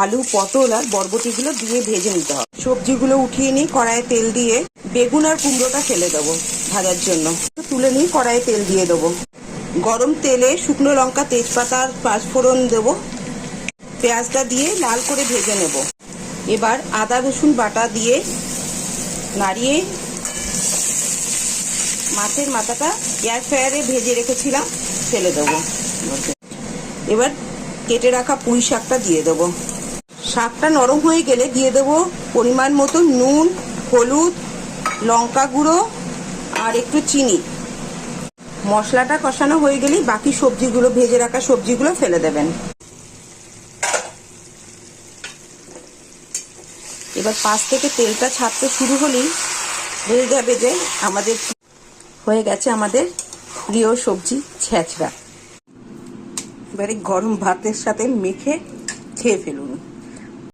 আলু, পটল আর বরবটিগুলো দিয়ে ভেজে নিতে হবে। সবজিগুলো উঠিয়ে নিই কড়াইয়ে তেল দিয়ে বেগুন আর কুমড়োটা ফেলে দেবো ভাজার জন্য। তুলে নিই কড়াইয়ে তেল দিয়ে দেবো। গরম তেলে শুকনো লঙ্কা, তেজপাতা পাঁচফোড়ন দেবো। পেঁয়াজটা দিয়ে লাল করে ভেজে নেব। এবার আদা, রসুন বাটা দিয়ে নাড়িয়ে মাছের মাথাটা এয়ার ফ্রায়ারে ভেজে রেখেছিলাম, ফেলে দেবো। এবার কেটে রাখা পুঁই শাকটা দিয়ে দেবো। শাকটা নরম হয়ে গেলে দিয়ে দেবো পরিমাণ মতো নুন, হলুদ, লঙ্কা গুঁড়ো আর একটু চিনি। মশলাটা কষানো হয়ে গেলেই বাকি সবজিগুলো, ভেজে রাখা সবজিগুলো ফেলে দেবেন। এবার পাশ থেকে তেলটা ছাড়তে শুরু হলেই হয়ে যাবে যে আমাদের হয়ে গেছে আমাদের প্রিয় সবজি ছেঁচড়া। এবারে গরম ভাতের সাথে মেখে খেয়ে ফেলুন।